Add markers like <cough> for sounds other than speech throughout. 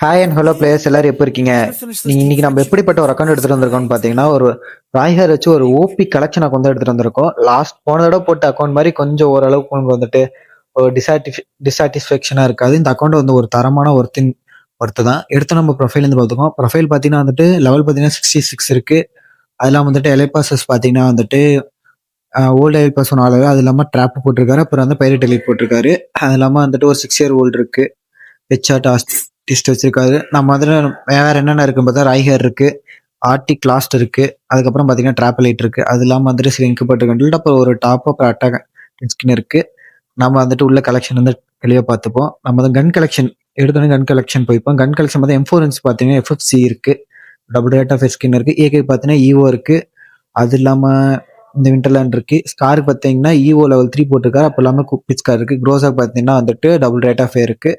Hi and hello players எல்லாரும் எப்படி இருக்கீங்க? நீங்க இன்னைக்கு நம்ம எப்படிப்பட்ட ஒரு அக்கௌண்ட் எடுத்துட்டு வந்திருக்கோம்னு பாத்தீங்கன்னா ஒரு ராய்ஹர் வச்சு ஒரு ஓபி கலெக்ஷன் அக்கௌண்ட் எடுத்துட்டு வந்திருக்கோம். லாஸ்ட் போன தடவை போட்ட அக்கௌண்ட் மாதிரி கொஞ்சம் ஓரளவுக்கு வந்துட்டு ஒரு டிசாட்டிஃபி டிசாட்டிஸ்ஃபேக்ஷனா இருக்காது. இந்த அக்கௌண்ட் வந்து ஒரு தரமான ஒருத்தின் ஒருத்து தான். எடுத்து நம்ம ப்ரொஃபைல் இருந்து பார்த்துக்கோம் ப்ரொஃபைல் பார்த்தீங்கன்னா வந்துட்டு லெவல் பார்த்தீங்கன்னா சிக்ஸ்டி சிக்ஸ் இருக்கு. அதெல்லாம் வந்துட்டு எலைபாசஸ் பார்த்தீங்கன்னா வந்துட்டு ஓல்டு எலைபாஸ் ஒன்று ஆளு. அது இல்லாமல் ட்ராப் போட்டிருக்காரு. அப்புறம் வந்து பைரட் எலிட் போட்டிருக்காரு. அது இல்லாமல் வந்துட்டு ஒரு சிக்ஸ் இயர் ஓல்டு இருக்கு. ஹெச்ஆர் டாஸ்ட் டிஸ்ட் வச்சிருக்காரு. நம்ம அதில் வேற என்னென்ன இருக்குன்னு பார்த்தா ரைஹர் இருக்குது ஆர்டிக் லாஸ்ட் இருக்குது அதுக்கப்புறம் பார்த்தீங்கன்னா ட்ராப்லைட் இருக்குது அது இல்லாமல் வந்துட்டு சில இன்குபேட்டர் கண்டில் அப்புறம் ஒரு டாப் அப்புறம் அட்டாக் ஸ்கின் இருக்குது நம்ம வந்துட்டு உள்ள கலெக்ஷன் வந்து வெளியே பார்த்துப்போம். நம்ம வந்து கன் கலெக்ஷன் எடுத்தோடனே கன் கலெக்ஷன் போய்ப்போம். கன் கலெக்ஷன் பார்த்தா எம்ஃபோரன்ஸ் பார்த்தீங்கன்னா எஃப்எஃப்சி இருக்குது டபுள் ரேட் ஆஃப் ஸ்கின் இருக்குது ஏகே பார்த்தீங்கன்னா ஈவோ இருக்குது அது இல்லாமல் இந்த விண்டர்லேண்ட் இருக்கு. ஸ்காருக்கு பார்த்தீங்கன்னா ஈவோ லெவல் த்ரீ போட்டிருக்காரு. அப்போ இல்லாமல் குப்பிச் கார் இருக்கு. க்ரோஸாக் பார்த்தீங்கன்னா வந்துட்டு டபுள் ரேட் ஆஃப் இருக்கு.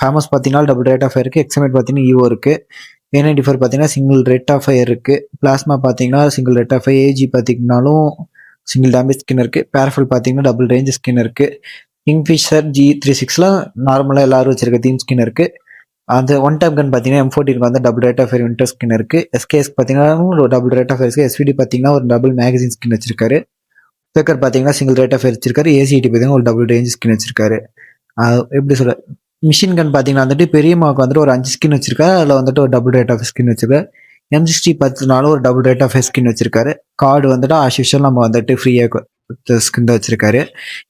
ஃபேமஸ் பார்த்தீங்கன்னா டபுள் ரேட் ஆஃப் இருக்கு. எக்ஸமேட் பார்த்தீங்கன்னா ஈவோ இருக்கு. ஏ நைன்டி ஃபோர் பார்த்தீங்கன்னா சிங்கிள் ரேட் ஆஃப் ஃபயர் இருக்கு பிளாஸ்மா பார்த்தீங்கன்னா சிங்கிள் ரேட் ஆஃப் ஏஜி பார்த்தீங்கன்னாலும் சிங்கிள் டேமேஜ் ஸ்கின் இருக்கு. பேரஃபுல் பார்த்தீங்கன்னா டபுள் ரேஞ்ச் ஸ்கின் இருக்கு. கிங்ஃபிஷர் ஜி த்ரீ சிக்ஸ்லாம் நார்மலாக எல்லாரும் வச்சிருக்க தீம் ஸ்கின் இருக்கு. அந்த ஒன் டைம் கன் பார்த்தீங்கன்னா எம் ஃபோர்ட்டின் வந்து double rate of winter skin இருக்கு. எஸ்கேஎஸ் பார்த்தீங்கன்னா ஒரு டபுள் ரேட் ஆஃப் இருக்கு எஸ்விடி பார்த்தீங்கன்னா ஒரு டபுள் மேகசின் ஸ்கின் வச்சிருக்காரு. ஸ்பீக்கர் பார்த்தீங்கன்னா சிங்கிள் ரேட் ஆஃப் வச்சிருக்காரு. ஏசிடி பார்த்தீங்கன்னா ஒரு டபுள் ரேஞ்ச் ஸ்கின் வச்சிருக்காரு. எப்படி சொல்ற மிஷின் கன் பார்த்தீங்கன்னா வந்துட்டு பெரியமாக்கு வந்துட்டு ஒரு அஞ்சு ஸ்கின் வச்சிருக்காரு. அதில் வந்துட்டு ஒரு டபுள் ரேட் ஆஃப் ஸ்கின் வச்சிருக்காரு. எம் சிக்ஸ்டி பத்துனாலும் ஒரு டபுள் ரேட் ஆஃப் ஸ்கின் வச்சிருக்காரு. கார்டு வந்துட்டு ஆஷிஷல் நம்ம வந்துட்டு ஃப்ரீயாக ஸ்கின் தான் வச்சிருக்காரு.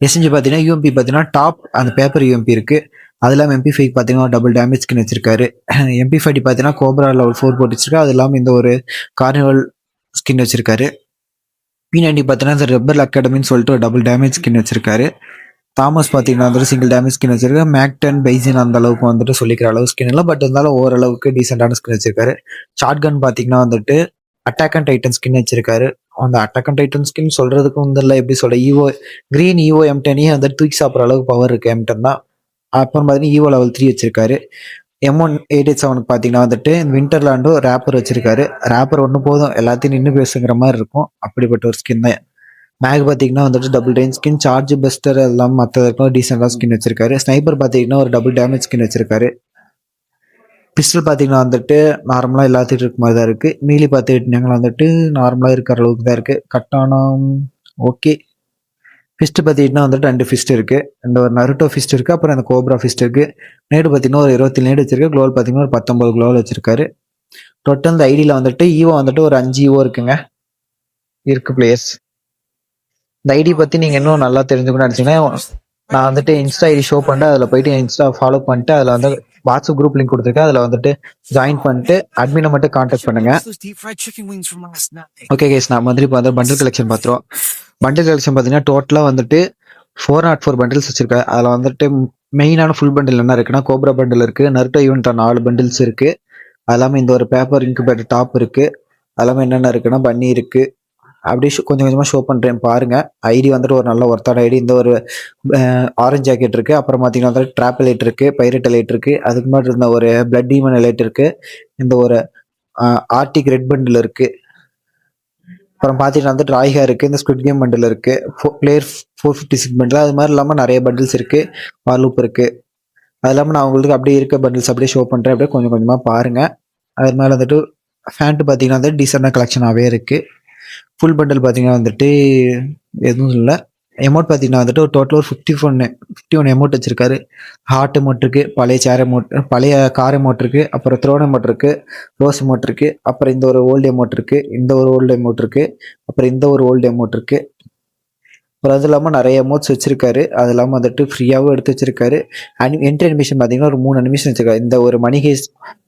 எஸ்என்ஜி பார்த்தீங்கன்னா யூஎம்பி பார்த்தீங்கன்னா டாப் அந்த பேப்பர் யூஎம்பி இருக்குது அது இல்லாமல் எம்பி ஃபைவ் பார்த்தீங்கன்னா டபுள் டேமேஜ் ஸ்கின் வச்சிருக்காரு. <clears throat> எம்பி ஃபைவ் பார்த்தீங்கன்னா கோப்ரா லெவல் ஃபோர் போட்டு வச்சிருக்காரு அது இல்லாமல் இந்த ஒரு கார்னிவல் ஸ்கின் வச்சிருக்காரு. பி நைன்டி பார்த்தீங்கன்னா இந்த ரெப்பர் அகாடமின்னு சொல்லிட்டு ஒரு டபுள் டேமேஜ் ஸ்கின் வச்சிருக்காரு. தாமஸ் பார்த்தீங்கன்னா வந்துட்டு சிங்கிள் டேமேஜ் ஸ்கின் வச்சிருக்காரு. மேக்டன் பைசின் அந்த அளவுக்கு வந்துட்டு சொல்லிக்கிற அளவு ஸ்கின் இல்லை. பட் இருந்தாலும் ஓரளவுக்கு டீசெண்டான ஸ்கின் வச்சிருக்காரு. ஷார்ட் கன் பார்த்தீங்கன்னா வந்துட்டு அட்டாக் அண்ட் டைட்டன் ஸ்கின் வச்சிருக்காரு. அந்த அட்டாக் அண்ட் டைட்டன் ஸ்கின் சொல்றதுக்கு வந்து இல்லை எப்படி சொல்ல ஈவோ கிரீன் ஈவோ எம்டனே வந்துட்டு தூக்கி சாப்பிட்ற அளவுக்கு பவர் இருக்கு எம்டன் தான். அப்புறம் பார்த்தீங்கன்னா ஈவோ லெவல் த்ரீ வச்சிருக்காரு. எம் ஒன் எயிட் எயிட் செவனுக்கு பார்த்தீங்கன்னா வந்துட்டு விண்டர்லாண்டும் ரேப்பர் வச்சிருக்காரு. ரேப்பர் ஒன்று போதும். எல்லாத்தையும் நின்று பேசுங்கிற மாதிரி இருக்கும். அப்படிப்பட்ட ஒரு ஸ்கின் தான். மேக் பார்த்தீங்கன்னா வந்துட்டு டபுள் டைன் ஸ்கின் சார்ஜ் பெஸ்டர் எல்லாம் மற்றதுக்கும் டீசெண்டாக ஸ்கின் வச்சிருக்காரு. ஸ்னைப்பர் பார்த்தீங்கன்னா ஒரு டபுள் டேமேஜ் ஸ்கின் வச்சிருக்காரு. பிஸ்டல் பார்த்தீங்கன்னா வந்துட்டு நார்மலாக எல்லாத்துக்கும் இருக்க மாதிரி தான் இருக்குது மீலி பார்த்துக்கிட்டிங்கன்னா வந்துட்டு நார்மலாக இருக்கிற அளவுக்கு தான் இருக்குது கட்டானம் ஓகே ஃபிஸ்ட் பார்த்தீங்கன்னா வந்துட்டு ரெண்டு ஃபிஸ்ட் இருக்குது ரெண்டு ஒரு நருட்டோ ஃபிஸ்ட் இருக்குது அப்புறம் அந்த கோப்ரா ஃபிஸ்ட் இருக்குது நேடு பார்த்தீங்கன்னா ஒரு இருபத்தி நேடு வச்சிருக்கு. க்ளோவல் பார்த்தீங்கன்னா ஒரு பத்தொம்பது க்ளோவல் வச்சிருக்காரு. டோட்டல் இந்த ஐடியில் வந்துட்டு ஈவோ வந்துட்டு ஒரு அஞ்சு ஈவோ இருக்குங்க. இருக்கு பிளேயர்ஸ் இந்த ஐடி பற்றி நீங்கள் இன்னும் நல்லா தெரிஞ்சுக்கணும்னு நினச்சிங்கன்னா நான் வந்துட்டு இன்ஸ்டா ஐடி ஷோ பண்ணிட்டு அதில் போயிட்டு இன்ஸ்டா ஃபாலோ பண்ணிட்டு அதில் வந்து வாட்ஸ்அப் குரூப் லிங்க் கொடுத்துருக்கேன். அதில் வந்துட்டு ஜாயின் பண்ணிட்டு அட்மினை மட்டும் காண்டாக்ட் பண்ணுங்க. ஓகே கேஸ் நான் வந்து இப்போ வந்து பண்டில் கலெக்ஷன் பார்த்துருவோம். பண்டில் கலெக்ஷன் பார்த்தீங்கன்னா டோட்டலாக வந்துட்டு ஃபோர் நாட் ஃபோர் பண்டில்ஸ் வச்சிருக்கேன் அதில் வந்துட்டு மெயினான ஃபுல் பண்டில் என்ன இருக்குன்னா கோப்ரா பண்டில் இருக்குது நருட்டோ ஈவெண்ட்டாக நாலு பண்டில்ஸ் இருக்குது அது இல்லாமல் இந்த ஒரு பேப்பர் இன்குபேட்டர் டாப் இருக்குது அது இல்லாமல் என்னென்ன இருக்குன்னா பன்னி இருக்குது அப்படியே ஷோ- கொஞ்சம் கொஞ்சமாக ஷோ பண்ணுறேன் பாருங்கள் ஐடி வந்துட்டு ஒரு நல்ல ஒர்த்தான ஐடி. இந்த ஒரு ஆரஞ்சு ஜாக்கெட் இருக்குது அப்புறம் பார்த்தீங்கன்னா வந்துட்டு ட்ராப் லைட் இருக்குது பைரட் லைட் இருக்குது அதுக்கு முன்னாடி இருந்த ஒரு பிளட் டீமன் லைட் இருக்குது இந்த ஒரு ஆர்டிக் ரெட் பண்டில் இருக்குது அப்புறம் பார்த்துட்டு வந்து ராய்கா இருக்குது இந்த ஸ்குட் கேம் பண்டில் இருக்கு player four fifty six bundle அது மாதிரி இல்லாமல் நிறைய பண்டில்ஸ் இருக்குது வார்லூப் இருக்குது அது இல்லாமல் நான் உங்களுக்கு அப்படியே இருக்க பண்டில்ஸ் அப்படியே ஷோ பண்ணுறேன் அப்படியே கொஞ்சம் கொஞ்சமாக பாருங்கள் அது மேலே வந்துட்டு ஃபேண்ட்டு பார்த்தீங்கன்னா வந்து டீசெண்டாக கலெக்ஷனாகவே இருக்குது ஃபுல் பண்டில் பார்த்தீங்கன்னா வந்துட்டு எதுவும் இல்லை. எமௌண்ட் பார்த்தீங்கன்னா வந்துட்டு ஒரு டோட்டல் ஒரு fifty one fifty one amount வச்சிருக்காரு. ஹார்ட் எமௌண்ட் இருக்கு பழைய சேர் எமௌண்ட் பழைய கார் எமௌண்ட் இருக்கு அப்புறம் த்ரோன் எமௌண்ட் இருக்கு ரோஸ் எமௌண்ட் இருக்கு அப்புறம் இந்த ஒரு ஓல்டு எமௌண்ட் இருக்கு இந்த ஒரு ஓல்டு எமௌண்ட் இருக்கு அப்புறம் இந்த ஒரு ஓல்டு எமௌண்ட் இருக்கு. அப்புறம் அது இல்லாமல் நிறைய அமௌண்ட்ஸ் வச்சிருக்காரு. அது இல்லாமல் வந்துட்டு ஃப்ரீயாகவும் எடுத்து வச்சிருக்காரு. அனி என்ட்ரி அனிமேஷன் பார்த்தீங்கன்னா ஒரு மூணு அனிமேஷன் வச்சிருக்காரு. இந்த ஒரு மணி ஹேஸ்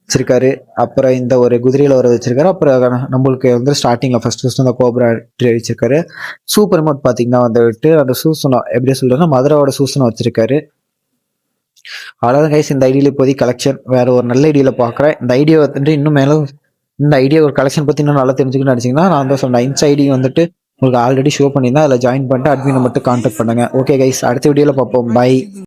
வச்சிருக்காரு. அப்புறம் இந்த ஒரு குதிரையில் வர வச்சிருக்காரு. அப்புறம் நம்மளுக்கு வந்து ஸ்டார்டிங்கில் ஃபர்ஸ்ட் ஃபர்ஸ்ட் அந்த கோபுரா வச்சிருக்காரு சூப்பர் மோட் பார்த்தீங்கன்னா வந்துட்டு அந்த சூசனம் எப்படி சொல்றதுன்னா மதுராவோட சூசனம் வச்சிருக்காரு. அவ்வளோதான் கைஸ் இந்த ஐடியில் இப்போதைக்கு கலெக்ஷன் வேற ஒரு நல்ல ஐடியில் பார்க்குறேன் இந்த ஐடியா வந்துட்டு இன்னும் மேலும் இந்த ஐடியா ஒரு கலெக்ஷன் பற்றி இன்னும் நல்லா தெரிஞ்சுக்கணும்னு நினச்சிங்கன்னா நான் தான் சொன்னேன் இன்ஸ் ஐடி வந்துட்டு உங்களுக்கு ஆல்ரெடி ஷோ பண்ணியிருந்தேன் அதில் ஜாயின் பண்ணிட்டு அட்மினை மட்டும் கான்டாக்ட் பண்ணுங்க. ஓகே கைஸ் அடுத்த வீடியோவில் பார்ப்போம். பை